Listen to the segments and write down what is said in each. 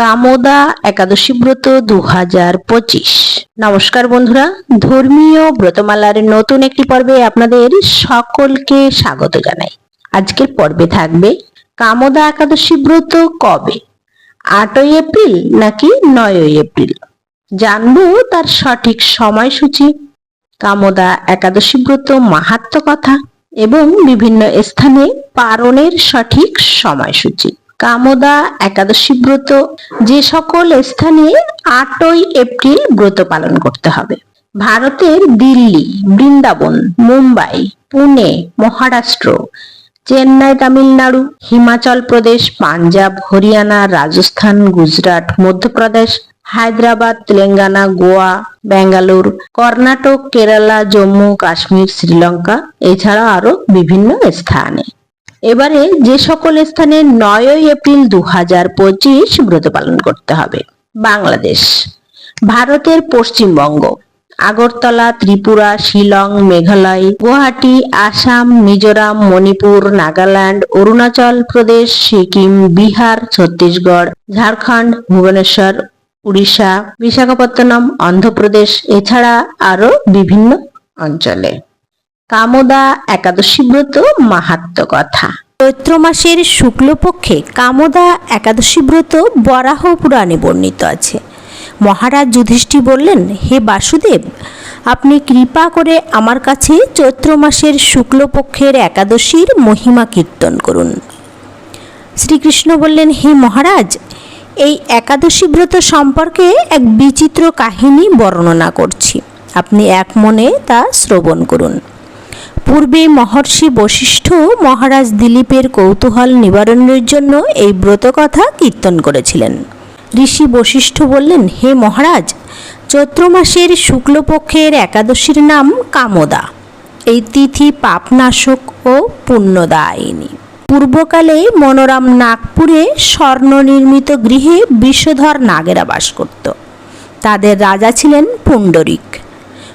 কামদা একাদশী ব্রত দু হাজার পঁচিশ। নমস্কার বন্ধুরা, ধর্মীয় ব্রতমালার নতুন একটি পর্বে আপনাদের সকলকে স্বাগত জানাই। আজকের পর্বে থাকবে কামদা একাদশী ব্রত কবে? আটই এপ্রিল নাকি নয়ই এপ্রিল? জানব তার সঠিক সময়সূচি। কামদা একাদশী ব্রত মাহাত্ম কথা এবং বিভিন্ন স্থানে পারণের সঠিক সময়সূচি। কামদা, একাদশী ব্রত, যে সকল স্থানে আটই এপ্রিল ব্রত পালন করতে হবে। ভারতের দিল্লি, বৃন্দাবন, মুম্বাই, পুনে, মহারাষ্ট্র, চেন্নাই, তামিলনাড়ু, হিমাচল প্রদেশ, পাঞ্জাব, হরিয়ানা, রাজস্থান, গুজরাট, মধ্যপ্রদেশ, হায়দ্রাবাদ, তেলেঙ্গানা, গোয়া বেঙ্গালুর কর্ণাটক, কেরালা, জম্মু, কাশ্মীর, শ্রীলঙ্কা, এছাড়া আরও বিভিন্ন স্থানে। এবারে যে সকল স্থানে নয়ই এপ্রিল দু হাজার পঁচিশ ব্রত পালন করতে হবে। বাংলাদেশ, ভারতের পশ্চিমবঙ্গ, আগরতলা, ত্রিপুরা, শিলং, মেঘালয়, গুয়াহাটি, আসাম, মিজোরাম, মণিপুর, নাগাল্যান্ড, অরুণাচল প্রদেশ, সিকিম, বিহার, ছত্তিশগড়, ঝাড়খণ্ড, ভুবনেশ্বর, উড়িষ্যা, বিশাখাপত্তনম, অন্ধ্রপ্রদেশ, এছাড়া আরও বিভিন্ন অঞ্চলে। কামদা একাদশী ব্রত মাহাত্ম কথা। চৈত্র মাসের শুক্লপক্ষে কামদা একাদশী ব্রত বরাহ পুরাণে বর্ণিত আছে। মহারাজ যুধিষ্ঠির বললেন, হে বাসুদেব, আপনি কৃপা করে আমার কাছে চৈত্র মাসের শুক্লপক্ষের একাদশীর মহিমা কীর্তন করুন। শ্রীকৃষ্ণ বললেন, হে মহারাজ, এই একাদশী ব্রত সম্পর্কে এক বিচিত্র কাহিনী বর্ণনা করছি। আপনি এক মনে তা শ্রবণ করুন। পূর্বে মহর্ষি বশিষ্ঠ মহারাজ দিলীপের কৌতূহল নিবারণের জন্য এই ব্রত কথা কীর্তন করেছিলেন। ঋষি বশিষ্ঠ বললেন, হে মহারাজ, চৈত্র মাসের শুক্লপক্ষের একাদশীর নাম কামদা। এই তিথি পাপনাশক ও পুণ্যদায়িনী। পূর্বকালে মনোরাম নাগপুরে স্বর্ণ নির্মিত গৃহে বিষধর নাগেরা বাস করত। তাদের রাজা ছিলেন পুণ্ডরিক।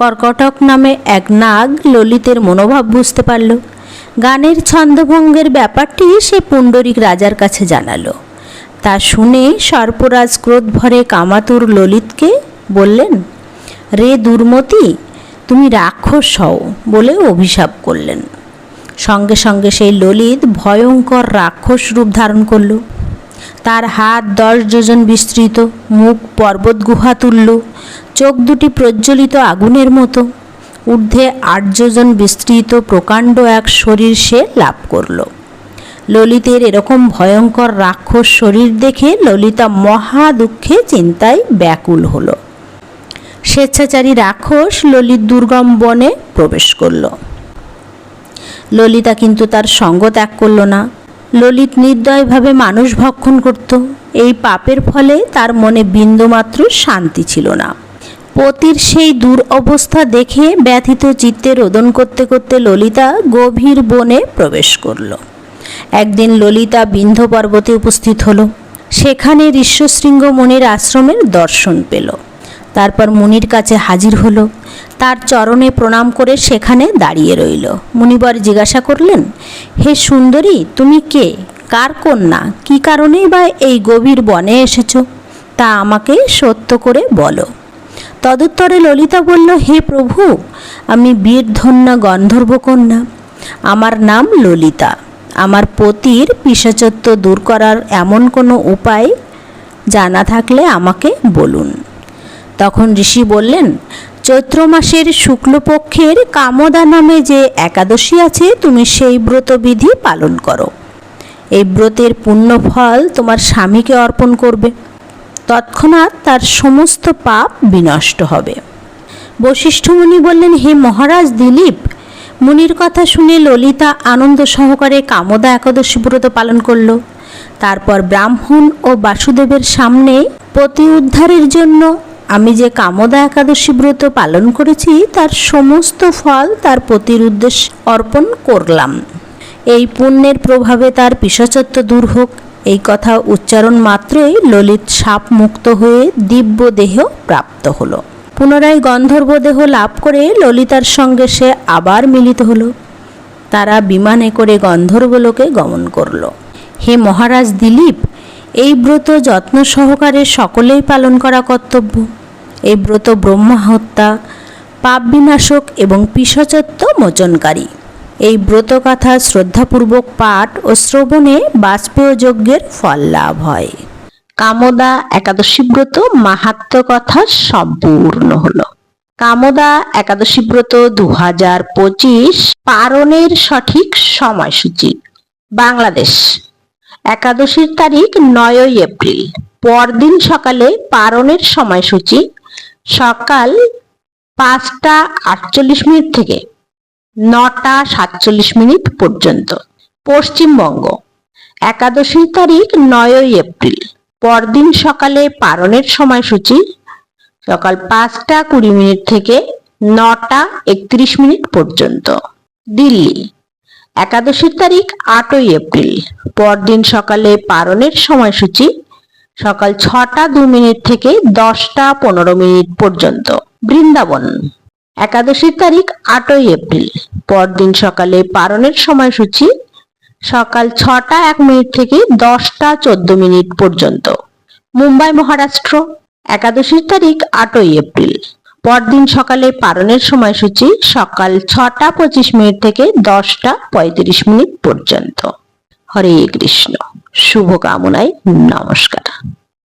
কর্কটক নামে এক নাগ ললিতের মনোভাব বুঝতে পারল। গানের ছন্দভঙ্গের ব্যাপারটি সে পুণ্ডরিক রাজার কাছে জানালো। তা শুনে সর্পরাজ ক্রোধ ভরে কামাতুর ললিতকে বললেন, রে দুর্মতি, তুমি রাক্ষস হও বলে অভিশাপ করলেন। সঙ্গে সঙ্গে সেই ললিত ভয়ঙ্কর রাক্ষস রূপ ধারণ করল। তার হাত দশ যোজন বিস্তৃত, মুখ পর্বত গুহা তুলল চোখ দুটি প্রজ্বলিত আগুনের মতো। ঊর্ধ্বে আট যোজন বিস্তৃত প্রকাণ্ড এক শরীর সে লাভ করল। ললিতের এরকম ভয়ঙ্কর রাক্ষস শরীর দেখে ললিতা মহা দুঃখে চিন্তায় ব্যাকুল হল। স্বেচ্ছাচারী রাক্ষস ললিত দুর্গম বনে প্রবেশ করল। ললিতা কিন্তু তার সঙ্গ ত্যাগ করল না। ললিত নির্দয়ভাবে মানুষ ভক্ষণ করত। এই পাপের ফলে তার মনে বিন্দুমাত্র শান্তি ছিল না। পতির সেই দূর অবস্থা দেখে ব্যথিত চিত্তে রোদন করতে করতে ললিতা গভীর বনে প্রবেশ করল। একদিন ললিতা বিন্ধ পর্বতে উপস্থিত হলো। সেখানে ঋষ্যশৃঙ্গ মুনির আশ্রমের দর্শন পেল। তারপর মুনির কাছে হাজির হলো। তার চরণে প্রণাম করে সেখানে দাঁড়িয়ে রইল। মুনিবর জিজ্ঞাসা করলেন, হে সুন্দরী, তুমি কে? কার কন্যা? কি কারণেই বা এই গভীর বনে এসেছ? তা আমাকে সত্য করে বলো। তদুত্তরে ললিতা বলল, হে প্রভু, আমি বীরধন্যা গন্ধর্ব কন্যা। আমার নাম ললিতা। আমার পতির পিসাচত্ব দূর করার এমন কোনো উপায় জানা থাকলে আমাকে বলুন। তখন ঋষি বললেন, চৈত্র মাসের শুক্লপক্ষের কামদা নামে যে একাদশী আছে, তুমি সেই ব্রতবিধি পালন করো। এই ব্রতের পুণ্য ফল তোমার স্বামীকে অর্পণ করবে। তৎক্ষণাৎ তার সমস্ত পাপ বিনষ্ট হবে। বশিষ্ঠ মুনি বললেন, হে মহারাজ দিলীপ, মুনির কথা শুনে ললিতা আনন্দ সহকারে কামদা একাদশী ব্রত পালন করল। তারপর ব্রাহ্মণ ও বাসুদেবের সামনে পতি উদ্ধারের জন্য আমি যে কামদা একাদশী ব্রত পালন করেছি, তার সমস্ত ফল তার পতির উদ্দেশ্যে অর্পণ করলাম। এই পুণ্যের প্রভাবে তার পিশাচত্ব দূর হোক, এই কথা উচ্চারণ মাত্রই ললিত সাপ মুক্ত হয়ে দিব্য দেহ প্রাপ্ত হলো। পুনরায় গন্ধর্ব দেহ লাভ করে ললিতার সঙ্গে সে আবার মিলিত হলো। তারা বিমানে করে গন্ধর্বলোকে গমন করল। হে মহারাজ দিলীপ, এই ব্রত যত্ন সহকারে সকলেই পালন করা কর্তব্য। এই ব্রত ব্রহ্মা হত্যা পাপ বিনাশক এবং পিশচত্ব মোচনকারী। এই ব্রতকথা শ্রদ্ধাপূর্বক পাঠ ও শ্রবণে বাষ্পেয় যজ্ঞের ফল লাভ হয়। কামদা একাদশী ব্রত মাহাত্ম কথা সম্পূর্ণ হলো। কামদা একাদশী ব্রত দু হাজার পঁচিশ পারণের সঠিক সময়সূচি, বাংলাদেশ। একাদশীর তারিখ নয়ই এপ্রিল, পরদিন সকালে পারণের সময়সূচি সকাল পাঁচটা আটচল্লিশ মিনিট থেকে নটা সাতচল্লিশ মিনিট পর্যন্ত। পশ্চিমবঙ্গ একাদশীর তারিখ নয়ই এপ্রিল। পরদিন সকালে পারণের সময়সূচি, সকাল পাঁচটা কুড়ি মিনিট থেকে নটা একত্রিশ মিনিট পর্যন্ত। দিল্লি একাদশীর তারিখ আটই এপ্রিল। পরদিন সকালে পারণের সময়সূচি সকাল ছটা দু মিনিট থেকে দশটা পনেরো মিনিট পর্যন্ত। বৃন্দাবন, একাদশীর তারিখ আটই এপ্রিল। পরদিন সকালে পারণের সময়সূচি, সকাল ছটা এক মিনিট থেকে দশটা চোদ্দ মিনিট পর্যন্ত। মুম্বাই মহারাষ্ট্র, একাদশীর তারিখ আটই এপ্রিল। পরদিন সকালে পারণের সময়সূচি, সকাল ছটা পঁচিশ মিনিট থেকে দশটা পঁয়ত্রিশ মিনিট পর্যন্ত। হরে কৃষ্ণ। শুভকামনায় নমস্কার।